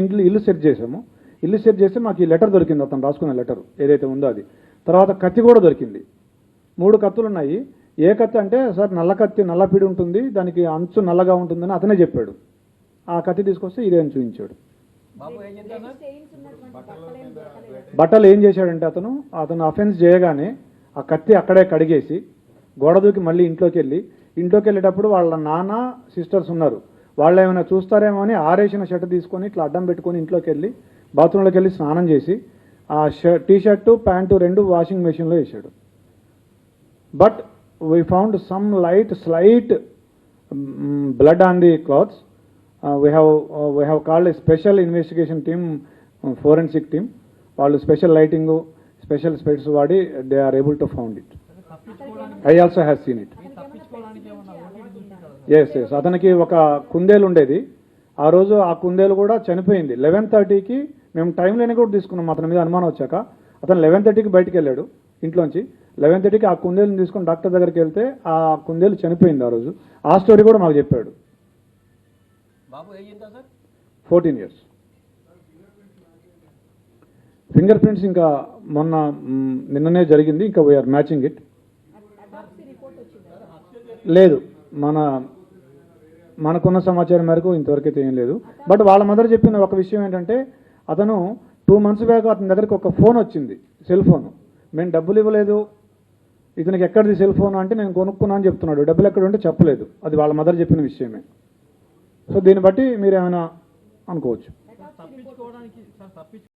ఇంట్లో ఇల్లు సెట్ చేసాము ఇల్లు సెట్ చేస్తే మాకు ఈ లెటర్ దొరికింది అతను రాసుకున్న లెటర్ ఏదైతే ఉందో అది. తర్వాత కత్తి కూడా దొరికింది. మూడు కత్తులు ఉన్నాయి. ఏ కత్తి అంటే సార్ నల్ల కత్తి నల్ల పిడి ఉంటుంది దానికి అంచు నల్లగా ఉంటుందని అతనే చెప్పాడు. ఆ కత్తి తీసుకొస్తే ఇదే అని చూపించాడు. బట్టలు ఏం చేశాడంటే అతను అతను అఫెన్స్ చేయగానే ఆ కత్తి అక్కడే కడిగేసి గోడ దూకి మళ్ళీ ఇంట్లోకి వెళ్ళి ఇంట్లోకి వెళ్ళేటప్పుడు వాళ్ళ నాన్న సిస్టర్స్ ఉన్నారు. వాళ్ళు ఏమైనా చూస్తారేమో అని ఆరేసిన షర్ట్ తీసుకొని ఇట్లా అడ్డం పెట్టుకొని ఇంట్లోకి వెళ్ళి బాత్రూంలోకి వెళ్ళి స్నానం చేసి ఆ షర్ట్ టీ షర్టు ప్యాంటు రెండు వాషింగ్ మెషిన్లో వేసాడు but we found some light slight blood on the clothes. We have we have called special investigation team forensic team. వాళ్ళు స్పెషల్ లైటింగ్ స్పెషల్ స్పెట్స్ వాడి they are able to found it. I also have seen it. Yes yes అతనికి ఒక కుందేలు ఉండేది. ఆ రోజు ఆ కుందేలు కూడా చనిపోయింది. లెవెన్ థర్టీకి మేము టైం లేని కూడా తీసుకున్నాం. అతని మీద అనుమానం వచ్చాక అతను లెవెన్ థర్టీకి బయటికి వెళ్ళాడు ఇంట్లోంచి. లెవెన్ థర్టీకి ఆ కుందేలుని తీసుకొని డాక్టర్ దగ్గరికి వెళ్తే ఆ కుందేలు చనిపోయింది ఆ రోజు. ఆ స్టోరీ కూడా మాకు చెప్పాడు. ఫోర్టీన్ ఇయర్స్ ఫింగర్ ప్రింట్స్ ఇంకా మొన్న నిన్ననే జరిగింది. ఇంకా we are matching it autopsy report వచ్చిందా? లేదు. మన మనకున్న సమాచారం మేరకు ఇంతవరకు అయితే ఏం లేదు. బట్ వాళ్ళ మదర్ చెప్పిన ఒక విషయం ఏంటంటే అతను టూ మంత్స్ బ్యాక్ అతని దగ్గరికి ఒక ఫోన్ వచ్చింది సెల్ ఫోన్ మేము డబ్బులు ఇవ్వలేదు. ఇతనికి ఎక్కడిది సెల్ ఫోన్ అంటే నేను కొనుక్కున్నా అని చెప్తున్నాడు. డబ్బులు ఎక్కడ ఉంటే చెప్పలేదు. అది వాళ్ళ మదర్ చెప్పిన విషయమే. సో దీన్ని బట్టి మీరు ఏమైనా అనుకోవచ్చు.